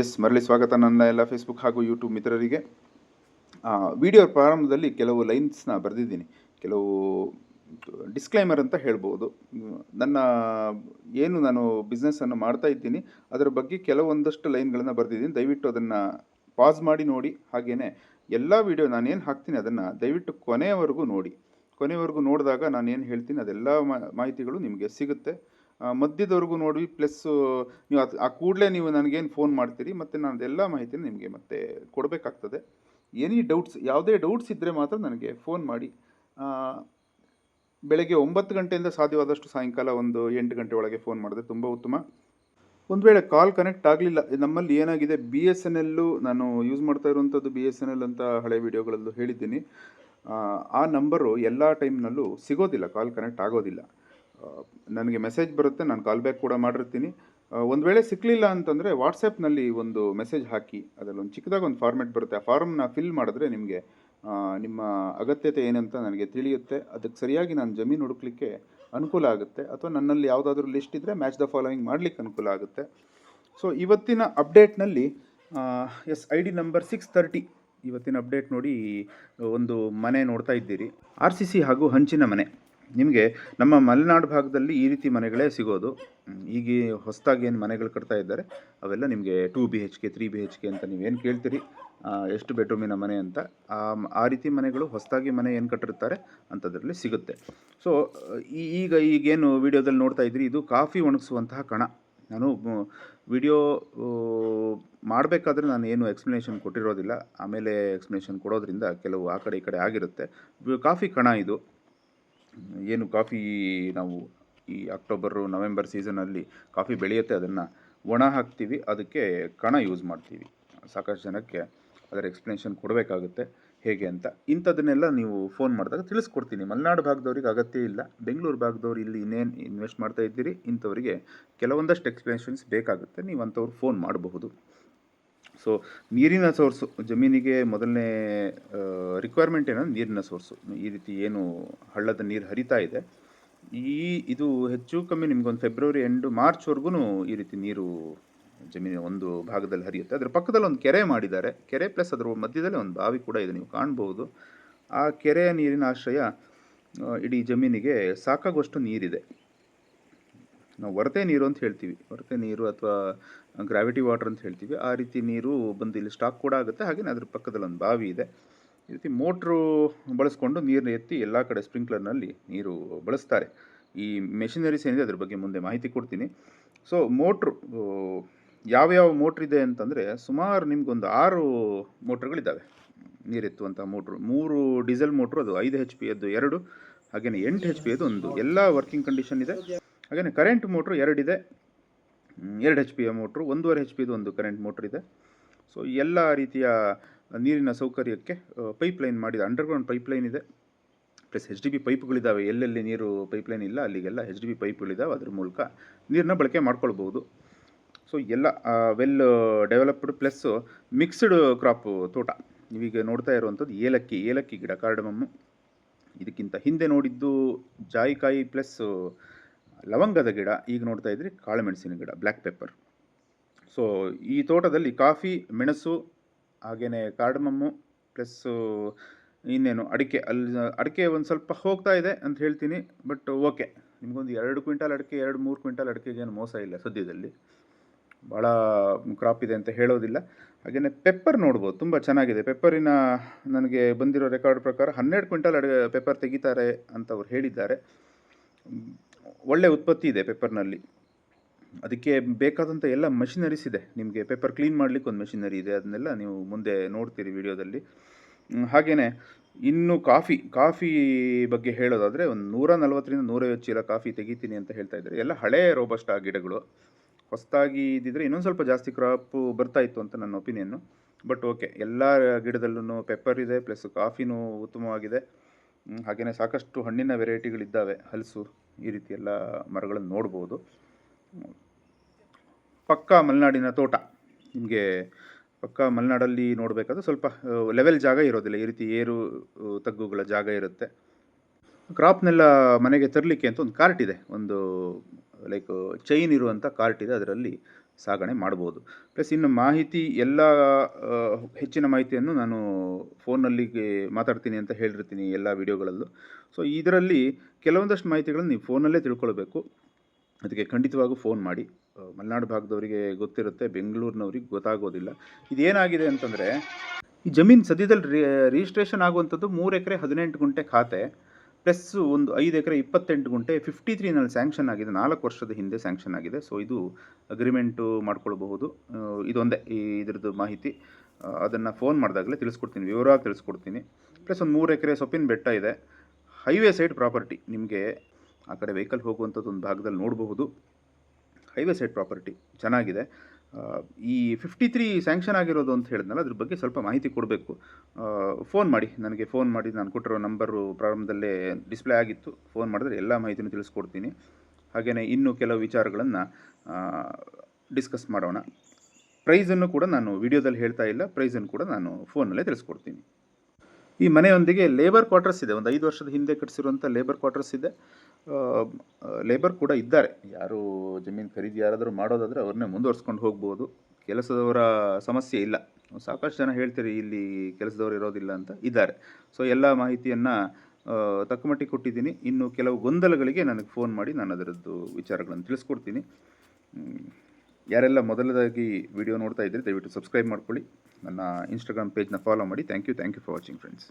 S, ಮರಳಿ ಸ್ವಾಗತ ನನ್ನ ಎಲ್ಲ ಫೇಸ್ಬುಕ್ ಹಾಗೂ ಯೂಟ್ಯೂಬ್ ಮಿತ್ರರಿಗೆ. ವಿಡಿಯೋ ಪ್ರಾರಂಭದಲ್ಲಿ ಕೆಲವು ಲೈನ್ಸ್ನ ಬರೆದಿದ್ದೀನಿ. ಕೆಲವು ಡಿಸ್ಕ್ಲೈಮರ್ ಅಂತ ಹೇಳ್ಬೋದು. ನನ್ನ, ಏನು ನಾನು ಬಿಸ್ನೆಸ್ಸನ್ನು ಮಾಡ್ತಾ ಇದ್ದೀನಿ, ಅದರ ಬಗ್ಗೆ ಕೆಲವೊಂದಷ್ಟು ಲೈನ್ಗಳನ್ನು ಬರೆದಿದ್ದೀನಿ. ದಯವಿಟ್ಟು ಅದನ್ನು ಪಾಸ್ ಮಾಡಿ ನೋಡಿ. ಹಾಗೆಯೇ ಎಲ್ಲ ವಿಡಿಯೋ ನಾನೇನು ಹಾಕ್ತೀನಿ ಅದನ್ನು ದಯವಿಟ್ಟು ಕೊನೆಯವರೆಗೂ ನೋಡಿ. ಕೊನೆಯವರೆಗೂ ನೋಡಿದಾಗ ನಾನು ಏನು ಹೇಳ್ತೀನಿ ಅದೆಲ್ಲ ಮಾಹಿತಿಗಳು ನಿಮಗೆ ಸಿಗುತ್ತೆ. ಮಧ್ಯದವರೆಗೂ ನೋಡಿ ಪ್ಲಸ್ ನೀವು ಅದು ಆ ಕೂಡಲೇ ನೀವು ನನಗೇನು ಫೋನ್ ಮಾಡ್ತೀರಿ ಮತ್ತು ನಾನು ಅದೆಲ್ಲ ಮಾಹಿತಿನ ನಿಮಗೆ ಮತ್ತೆ ಕೊಡಬೇಕಾಗ್ತದೆ. ಎನಿ ಡೌಟ್ಸ್ ಯಾವುದೇ ಡೌಟ್ಸ್ ಇದ್ದರೆ ಮಾತ್ರ ನನಗೆ ಫೋನ್ ಮಾಡಿ. ಬೆಳಗ್ಗೆ ಒಂಬತ್ತು ಗಂಟೆಯಿಂದ ಸಾಧ್ಯವಾದಷ್ಟು ಸಾಯಂಕಾಲ ಒಂದು ಎಂಟು ಗಂಟೆ ಒಳಗೆ ಫೋನ್ ಮಾಡಿದ್ರೆ ತುಂಬ ಉತ್ತಮ. ಒಂದು ವೇಳೆ ಕಾಲ್ ಕನೆಕ್ಟ್ ಆಗಲಿಲ್ಲ ನಮ್ಮಲ್ಲಿ ಏನಾಗಿದೆ ಬಿ ಎಸ್ ಎನ್ ಎಲ್ಲು ನಾನು ಯೂಸ್ ಮಾಡ್ತಾ ಇರುವಂಥದ್ದು ಬಿ ಎಸ್ ಎನ್ ಎಲ್ ಅಂತ ಹಳೆ ವಿಡಿಯೋಗಳಲ್ಲೂ ಹೇಳಿದ್ದೀನಿ. ಆ, ನಂಬರು ಎಲ್ಲ ಟೈಮ್ನಲ್ಲೂ ಸಿಗೋದಿಲ್ಲ ಕಾಲ್ ಕನೆಕ್ಟ್ ಆಗೋದಿಲ್ಲ. ನನಗೆ ಮೆಸೇಜ್ ಬರುತ್ತೆ, ನಾನು ಕಾಲ್ ಬ್ಯಾಕ್ ಕೂಡ ಮಾಡಿರ್ತೀನಿ. ಒಂದು ವೇಳೆ ಸಿಕ್ಕಲಿಲ್ಲ ಅಂತಂದರೆ ವಾಟ್ಸಪ್ನಲ್ಲಿ ಒಂದು ಮೆಸೇಜ್ ಹಾಕಿ ಅದರಲ್ಲಿ ಒಂದು ಚಿಕ್ಕದಾಗಿ ಒಂದು ಫಾರ್ಮೆಟ್ ಬರುತ್ತೆ. ಆ ಫಾರ್ಮ್ನ ಫಿಲ್ ಮಾಡಿದ್ರೆ ನಿಮಗೆ ನಿಮ್ಮ ಅಗತ್ಯತೆ ಏನಂತ ನನಗೆ ತಿಳಿಯುತ್ತೆ. ಅದಕ್ಕೆ ಸರಿಯಾಗಿ ನಾನು ಜಮೀನು ಹುಡುಕ್ಲಿಕ್ಕೆ ಅನುಕೂಲ ಆಗುತ್ತೆ. ಅಥವಾ ನನ್ನಲ್ಲಿ ಯಾವುದಾದ್ರೂ ಲಿಸ್ಟ್ ಇದ್ದರೆ ಮ್ಯಾಚ್ ದ ಫಾಲೋಯಿಂಗ್ ಮಾಡಲಿಕ್ಕೆ ಅನುಕೂಲ ಆಗುತ್ತೆ. ಸೊ ಇವತ್ತಿನ ಅಪ್ಡೇಟ್ನಲ್ಲಿ S I D number six thirty ಇವತ್ತಿನ ಅಪ್ಡೇಟ್ ನೋಡಿ, ಒಂದು ಮನೆ ನೋಡ್ತಾ ಇದ್ದೀರಿ. ಆರ್ ಸಿ ಸಿ ಹಾಗೂ ಹಂಚಿನ ಮನೆ. ನಿಮಗೆ ನಮ್ಮ ಮಲೆನಾಡು ಭಾಗದಲ್ಲಿ ಈ ರೀತಿ ಮನೆಗಳೇ ಸಿಗೋದು. ಈಗ ಹೊಸದಾಗಿ ಏನು ಮನೆಗಳು ಕಟ್ತಾ ಇದ್ದಾರೆ, ಅವೆಲ್ಲ ನಿಮಗೆ two B H K, three B H K ಅಂತ ನೀವೇನು ಕೇಳ್ತೀರಿ ಎಷ್ಟು ಬೆಡ್ರೂಮಿನ ಮನೆ ಅಂತ, ಆ ರೀತಿ ಮನೆಗಳು ಹೊಸದಾಗಿ ಮನೆ ಏನು ಕಟ್ಟಿರ್ತಾರೆ ಅಂಥದ್ರಲ್ಲಿ ಸಿಗುತ್ತೆ. ಸೊ ಈಗ ಈಗೇನು ವಿಡಿಯೋದಲ್ಲಿ ನೋಡ್ತಾ ಇದ್ದೀರಿ ಇದು ಕಾಫಿ ಒಣಗಿಸುವಂತಹ ಕಣ. ನಾನು ವಿಡಿಯೋ ಮಾಡಬೇಕಾದ್ರೆ ನಾನು ಏನು ಎಕ್ಸ್ಪ್ಲನೇಷನ್ ಕೊಟ್ಟಿರೋದಿಲ್ಲ. ಆಮೇಲೆ ಎಕ್ಸ್ಪ್ಲನೇಷನ್ ಕೊಡೋದ್ರಿಂದ ಕೆಲವು ಆ ಕಡೆ ಈ ಕಡೆ ಆಗಿರುತ್ತೆ. ಕಾಫಿ ಕಣ ಇದು. ಏನು ಕಾಫಿ ನಾವು ಈ ಅಕ್ಟೋಬರು ನವೆಂಬರ್ ಸೀಸನಲ್ಲಿ ಕಾಫಿ ಬೆಳೆಯುತ್ತೆ, ಅದನ್ನು ಒಣ ಹಾಕ್ತೀವಿ, ಅದಕ್ಕೆ ಕಣ ಯೂಸ್ ಮಾಡ್ತೀವಿ. ಸಾಕಷ್ಟು ಜನಕ್ಕೆ ಅದರ ಎಕ್ಸ್ಪ್ಲನೇಷನ್ ಕೊಡಬೇಕಾಗುತ್ತೆ, ಹೇಗೆ ಅಂತ. ಇಂಥದನ್ನೆಲ್ಲ ನೀವು ಫೋನ್ ಮಾಡಿದಾಗ ತಿಳಿಸ್ಕೊಡ್ತೀನಿ. ಮಲೆನಾಡು ಭಾಗದವ್ರಿಗೆ ಅಗತ್ಯ ಇಲ್ಲ. ಬೆಂಗಳೂರು ಭಾಗದವ್ರು ಇಲ್ಲಿ ಇನ್ನೇನು ಇನ್ವೆಸ್ಟ್ ಮಾಡ್ತಾ ಇದ್ದೀರಿ, ಇಂಥವರಿಗೆ ಕೆಲವೊಂದಷ್ಟು ಎಕ್ಸ್ಪ್ಲನೇಷನ್ಸ್ ಬೇಕಾಗುತ್ತೆ. ನೀವು ಅಂಥವ್ರು ಫೋನ್ ಮಾಡಬಹುದು. ಸೊ ನೀರಿನ ಸೋರ್ಸು ಜಮೀನಿಗೆ ಮೊದಲನೇ ರಿಕ್ವೈರ್ಮೆಂಟ್ ಏನಂದ್ರೆ ನೀರಿನ ಸೋರ್ಸು ಈ ರೀತಿ ಏನು ಹಳ್ಳದ ನೀರು ಹರಿತಾ ಇದೆ. ಈ, ಇದು ಹೆಚ್ಚು ಕಮ್ಮಿ ನಿಮ್ಗೊಂದು ಫೆಬ್ರವರಿ ಎಂಡು ಮಾರ್ಚ್ವರೆಗೂ ಈ ರೀತಿ ನೀರು ಜಮೀನಿನ ಒಂದು ಭಾಗದಲ್ಲಿ ಹರಿಯುತ್ತೆ. ಅದರ ಪಕ್ಕದಲ್ಲಿ ಒಂದು ಕೆರೆ ಮಾಡಿದ್ದಾರೆ. ಕೆರೆ ಪ್ಲಸ್ ಅದರ ಮಧ್ಯದಲ್ಲಿ ಒಂದು ಬಾವಿ ಕೂಡ ಇದೆ, ನೀವು ಕಾಣ್ಬೋದು. ಆ ಕೆರೆಯ ನೀರಿನ ಆಶ್ರಯ ಇಡೀ ಜಮೀನಿಗೆ ಸಾಕಾಗುವಷ್ಟು ನೀರಿದೆ. ನಾವು ಹೊರತೆ ನೀರು ಅಂತ ಹೇಳ್ತೀವಿ. ಹೊರತೆ ನೀರು ಅಥವಾ ಗ್ರಾವಿಟಿ ವಾಟರ್ ಅಂತ ಹೇಳ್ತೀವಿ. ಆ ರೀತಿ ನೀರು ಬಂದು ಇಲ್ಲಿ ಸ್ಟಾಕ್ ಕೂಡ ಆಗುತ್ತೆ. ಹಾಗೆಯೇ ಅದ್ರ ಪಕ್ಕದಲ್ಲಿ ಒಂದು ಬಾವಿ ಇದೆ. ಈ ರೀತಿ ಮೋಟ್ರು ಬಳಸ್ಕೊಂಡು ನೀರನ್ನ ಎತ್ತಿ ಎಲ್ಲ ಕಡೆ ಸ್ಪ್ರಿಂಕ್ಲರ್ನಲ್ಲಿ ನೀರು ಬಳಸ್ತಾರೆ. ಈ ಮೆಷಿನರೀಸ್ ಏನಿದೆ ಅದ್ರ ಬಗ್ಗೆ ಮುಂದೆ ಮಾಹಿತಿ ಕೊಡ್ತೀನಿ. ಸೊ ಮೋಟ್ರು ಯಾವ್ಯಾವ ಮೋಟ್ರ್ ಇದೆ ಅಂತಂದರೆ ಸುಮಾರು ನಿಮ್ಗೊಂದು ಆರು ಮೋಟ್ರ್ಗಳಿದ್ದಾವೆ ನೀರೆತ್ತುವಂಥ ಮೋಟ್ರು ಮೂರು ಡೀಸೆಲ್ ಮೋಟ್ರು ಅದು ಐದು ಹೆಚ್ ಪಿ ಅದು ಎರಡು ಹಾಗೆಯೇ ಎಂಟು ಹೆಚ್ ಪಿ ಅದು ಒಂದು. ಎಲ್ಲ ವರ್ಕಿಂಗ್ ಕಂಡೀಷನ್ ಇದೆ. ಹಾಗೆಯೇ ಕರೆಂಟ್ ಮೋಟ್ರ್ ಎರಡಿದೆ. ಎರಡು ಹೆಚ್ ಪಿಯ ಮೋಟ್ರು ಒಂದೂವರೆ ಹೆಚ್ ಪಿದು ಒಂದು ಕರೆಂಟ್ ಮೋಟ್ರ್ ಇದೆ. ಸೊ ಎಲ್ಲ ರೀತಿಯ ನೀರಿನ ಸೌಕರ್ಯಕ್ಕೆ ಪೈಪ್ಲೈನ್ ಮಾಡಿದೆ ಅಂಡರ್ಗ್ರೌಂಡ್ ಪೈಪ್ಲೈನ್ ಇದೆ. ಪ್ಲಸ್ ಎಚ್ ಡಿ ಬಿ ಪೈಪ್ಗಳಿದ್ದಾವೆ ಎಲ್ಲೆಲ್ಲಿ ನೀರು ಪೈಪ್ಲೈನ್ ಇಲ್ಲ, ಅಲ್ಲಿಗೆಲ್ಲ ಎಚ್ ಡಿ ಬಿ ಪೈಪ್ಗಳಿದ್ದಾವೆ ಅದ್ರ ಮೂಲಕ ನೀರನ್ನ ಬಳಕೆ ಮಾಡ್ಕೊಳ್ಬೋದು ಸೊ ಎಲ್ಲ well developed plus mixed crop ತೋಟ. ನೀವೀಗ ನೋಡ್ತಾ ಇರುವಂಥದ್ದು ಏಲಕ್ಕಿ ಏಲಕ್ಕಿ ಗಿಡ, ಕಾರ್ಡಮಮ್ಮು. ಇದಕ್ಕಿಂತ ಹಿಂದೆ ನೋಡಿದ್ದು ಜಾಯಿಕಾಯಿ ಪ್ಲಸ್ ಲವಂಗದ ಗಿಡ ಈಗ ನೋಡ್ತಾ ಇದ್ರಿ ಕಾಳುಮೆಣಸಿನ ಗಿಡ ಬ್ಲ್ಯಾಕ್ ಪೆಪ್ಪರ್ ಸೊ ಈ ತೋಟದಲ್ಲಿ ಕಾಫಿ, ಮೆಣಸು ಹಾಗೆಯೇ ಕಾರ್ಡಮಮ್ಮು ಪ್ಲಸ್ಸು ಇನ್ನೇನು ಅಡಿಕೆ ಅಲ್ಲಿ ಅಡಿಕೆ ಒಂದು ಸ್ವಲ್ಪ ಹೋಗ್ತಾ ಇದೆ ಅಂತ ಹೇಳ್ತೀನಿ ಬಟ್ ಓಕೆ ನಿಮಗೊಂದು ಎರಡು ಕ್ವಿಂಟಾಲ್ ಅಡಿಕೆ, ಎರಡು ಮೂರು ಕ್ವಿಂಟಾಲ್ ಅಡಿಕೆಗೇನು ಮೋಸ ಇಲ್ಲ ಸದ್ಯದಲ್ಲಿ. ಭಾಳ ಕ್ರಾಪ್ ಇದೆ ಅಂತ ಹೇಳೋದಿಲ್ಲ. ಹಾಗೆಯೇ ಪೆಪ್ಪರ್ ನೋಡ್ಬೋದು, ತುಂಬ ಚೆನ್ನಾಗಿದೆ. ಪೆಪ್ಪರಿನ ನನಗೆ ಬಂದಿರೋ ರೆಕಾರ್ಡ್ ಪ್ರಕಾರ ಹನ್ನೆರಡು ಕ್ವಿಂಟಲ್ ಅಡಿ ಪೆಪ್ಪರ್ ತೆಗಿತಾರೆ ಅಂತ ಅವ್ರು ಹೇಳಿದ್ದಾರೆ. ಒಳ್ಳೆ ಉತ್ಪತ್ತಿ ಇದೆ ಪೇಪರ್ನಲ್ಲಿ. ಅದಕ್ಕೆ ಬೇಕಾದಂಥ ಎಲ್ಲ ಮಷಿನರೀಸ್ ಇದೆ. ನಿಮಗೆ ಪೇಪರ್ ಕ್ಲೀನ್ ಮಾಡಲಿಕ್ಕೆ ಒಂದು ಮೆಷಿನರಿ ಇದೆ, ಅದನ್ನೆಲ್ಲ ನೀವು ಮುಂದೆ ನೋಡ್ತೀರಿ ವಿಡಿಯೋದಲ್ಲಿ. ಹಾಗೆಯೇ ಇನ್ನು ಕಾಫಿ ಕಾಫಿ ಬಗ್ಗೆ ಹೇಳೋದಾದರೆ ಒಂದು ನೂರ ನಲ್ವತ್ತರಿಂದ ನೂರೈವತ್ತು ಚೀಲ ಕಾಫಿ ತೆಗಿತೀನಿ ಅಂತ ಹೇಳ್ತಾ ಇದ್ದಾರೆ. ಎಲ್ಲ ಹಳೆಯ ರೋಬಸ್ಟ್ ಆ ಗಿಡಗಳು. ಹೊಸದಾಗಿ ಇದ್ದಿದ್ರೆ ಇನ್ನೊಂದು ಸ್ವಲ್ಪ ಜಾಸ್ತಿ ಕ್ರಾಪು ಬರ್ತಾ ಇತ್ತು ಅಂತ ನನ್ನ ಒಪಿನಿಯನ್ನು ಬಟ್ ಓಕೆ ಎಲ್ಲ ಗಿಡದಲ್ಲೂ ಪೆಪ್ಪರ್ ಇದೆ ಪ್ಲಸ್ ಕಾಫಿನೂ ಉತ್ತಮವಾಗಿದೆ. ಹಾಗೆಯೇ ಸಾಕಷ್ಟು ಹಣ್ಣಿನ ವೆರೈಟಿಗಳಿದ್ದಾವೆ. ಹಲಸು ಈ ರೀತಿ ಎಲ್ಲ ಮರಗಳನ್ನು ನೋಡ್ಬೋದು. ಪಕ್ಕ ಮಲೆನಾಡಿನ ತೋಟ. ನಿಮಗೆ ಪಕ್ಕ ಮಲೆನಾಡಲ್ಲಿ ನೋಡಬೇಕಾದ್ರೆ ಸ್ವಲ್ಪ ಲೆವೆಲ್ ಜಾಗ ಇರೋದಿಲ್ಲ. ಈ ರೀತಿ ಏರು ತಗ್ಗುಗಳ ಜಾಗ ಇರುತ್ತೆ. ಕ್ರಾಪ್ನೆಲ್ಲ ಮನೆಗೆ ತರಲಿಕ್ಕೆ ಅಂತ ಒಂದು ಕಾರ್ಟ್ ಇದೆ. ಒಂದು ಲೈಕ್ ಚೈನ್ ಇರುವಂಥ ಕಾರ್ಟ್ ಇದೆ. ಅದರಲ್ಲಿ ಸಾಗಣೆ ಮಾಡ್ಬೋದು. ಪ್ಲಸ್ ಇನ್ನು ಮಾಹಿತಿ ಎಲ್ಲ ಹೆಚ್ಚಿನ ಮಾಹಿತಿಯನ್ನು ನಾನು ಫೋನಲ್ಲಿ ಮಾತಾಡ್ತೀನಿ ಅಂತ ಹೇಳಿರ್ತೀನಿ ಎಲ್ಲ ವಿಡಿಯೋಗಳಲ್ಲೂ. ಸೊ ಇದರಲ್ಲಿ ಕೆಲವೊಂದಷ್ಟು ಮಾಹಿತಿಗಳನ್ನು ನೀವು ಫೋನಲ್ಲೇ ತಿಳ್ಕೊಳ್ಬೇಕು. ಅದಕ್ಕೆ ಖಂಡಿತವಾಗೂ ಫೋನ್ ಮಾಡಿ. ಮಲೆನಾಡು ಭಾಗದವರಿಗೆ ಗೊತ್ತಿರುತ್ತೆ, ಬೆಂಗಳೂರಿನವ್ರಿಗೆ ಗೊತ್ತಾಗೋದಿಲ್ಲ. ಇದೇನಾಗಿದೆ ಅಂತಂದರೆ, ಈ ಜಮೀನು ಸದ್ಯದಲ್ಲಿ ರಿಜಿಸ್ಟ್ರೇಷನ್ ಆಗುವಂಥದ್ದು ಮೂರು ಎಕರೆ ಹದಿನೆಂಟು ಗುಂಟೆ ಖಾತೆ. ಪ್ಲಸ್ ಒಂದು ಐದು ಎಕರೆ ಇಪ್ಪತ್ತೆಂಟು ಗುಂಟೆ ಫಿಫ್ಟಿ ತ್ರೀನಲ್ಲಿ ಸ್ಯಾಂಕ್ಷನ್ ಆಗಿದೆ. ನಾಲ್ಕು ವರ್ಷದ ಹಿಂದೆ ಸ್ಯಾಂಕ್ಷನ್ ಆಗಿದೆ. ಸೊ ಇದು ಅಗ್ರಿಮೆಂಟು ಮಾಡ್ಕೊಳ್ಬಹುದು. ಇದೊಂದೇ ಈ ಇದ್ರದ್ದು ಮಾಹಿತಿ. ಅದನ್ನು ಫೋನ್ ಮಾಡಿದಾಗಲೇ ತಿಳಿಸ್ಕೊಡ್ತೀನಿ. ವಿವರವಾಗಿ ತಿಳಿಸ್ಕೊಡ್ತೀನಿ. ಪ್ಲಸ್ ಒಂದು ಮೂರು ಎಕರೆ ಸೊಪ್ಪಿನ ಬೆಟ್ಟ ಇದೆ. ಹೈವೇ ಸೈಡ್ ಪ್ರಾಪರ್ಟಿ ನಿಮಗೆ ಆ ಕಡೆ ವೆಹಿಕಲ್ ಹೋಗುವಂಥದ್ದು ಒಂದು ಭಾಗದಲ್ಲಿ ನೋಡಬಹುದು. ಹೈವೇ ಸೈಡ್ ಪ್ರಾಪರ್ಟಿ ಚೆನ್ನಾಗಿದೆ. ಈ ಫಿಫ್ಟಿ ತ್ರೀ ಸ್ಯಾಂಕ್ಷನ್ ಆಗಿರೋದು ಅಂತ ಹೇಳಿದ್ನಲ್ಲ, ಅದ್ರ ಬಗ್ಗೆ ಸ್ವಲ್ಪ ಮಾಹಿತಿ ಕೊಡಬೇಕು. ಫೋನ್ ಮಾಡಿ, ನನಗೆ ಫೋನ್ ಮಾಡಿ, ನಾನು ಕೊಟ್ಟಿರೋ ನಂಬರು ಪ್ರಾರಂಭದಲ್ಲೇ ಡಿಸ್ಪ್ಲೇ ಆಗಿತ್ತು. ಫೋನ್ ಮಾಡಿದ್ರೆ ಎಲ್ಲ ಮಾಹಿತಿನೂ ತಿಳಿಸ್ಕೊಡ್ತೀನಿ. ಹಾಗೆಯೇ ಇನ್ನೂ ಕೆಲವು ವಿಚಾರಗಳನ್ನು ಡಿಸ್ಕಸ್ ಮಾಡೋಣ. ಪ್ರೈಸನ್ನು ಕೂಡ ನಾನು ವಿಡಿಯೋದಲ್ಲಿ ಹೇಳ್ತಾ ಇಲ್ಲ. ಪ್ರೈಸನ್ನು ಕೂಡ ನಾನು ಫೋನಲ್ಲೇ ತಿಳಿಸ್ಕೊಡ್ತೀನಿ. ಈ ಮನೆಯೊಂದಿಗೆ ಲೇಬರ್ ಕ್ವಾರ್ಟರ್ಸ್ ಇದೆ. ಒಂದು ಐದು ವರ್ಷದ ಹಿಂದೆ ಕಟ್ಟಿಸಿರುವಂಥ ಲೇಬರ್ ಕ್ವಾರ್ಟರ್ಸ್ ಇದೆ. ಲೇಬರ್ ಕೂಡ ಇದ್ದಾರೆ. ಯಾರು ಜಮೀನು ಖರೀದಿ ಯಾರಾದರೂ ಮಾಡೋದಾದರೆ ಅವ್ರನ್ನೇ ಮುಂದುವರ್ಸ್ಕೊಂಡು ಹೋಗ್ಬೋದು. ಕೆಲಸದವರ ಸಮಸ್ಯೆ ಇಲ್ಲ. ಸಾಕಷ್ಟು ಜನ ಹೇಳ್ತೀರಿ, ಇಲ್ಲಿ ಕೆಲಸದವರು ಇರೋದಿಲ್ಲ ಅಂತ ಇದ್ದಾರೆ. ಸೊ ಎಲ್ಲ ಮಾಹಿತಿಯನ್ನು ತಕ್ಕಮಟ್ಟಿಗೆ ಕೊಟ್ಟಿದ್ದೀನಿ. ಇನ್ನು ಕೆಲವು ಗೊಂದಲಗಳಿಗೆ ನನಗೆ ಫೋನ್ ಮಾಡಿ ನಾನು ಅದರದ್ದು ವಿಚಾರಗಳನ್ನು ತಿಳಿಸ್ಕೊಡ್ತೀನಿ. ಯಾರೆಲ್ಲ ಮೊದಲದಾಗಿ ವಿಡಿಯೋ ನೋಡ್ತಾ ಇದ್ದರೆ ದಯವಿಟ್ಟು ಸಬ್ಸ್ಕ್ರೈಬ್ ಮಾಡ್ಕೊಳ್ಳಿ. ನನ್ನ ಇನ್ಸ್ಟಾಗ್ರಾಮ್ ಪೇಜ್ನ ಫಾಲೋ ಮಾಡಿ. Thank you thank you for watching friends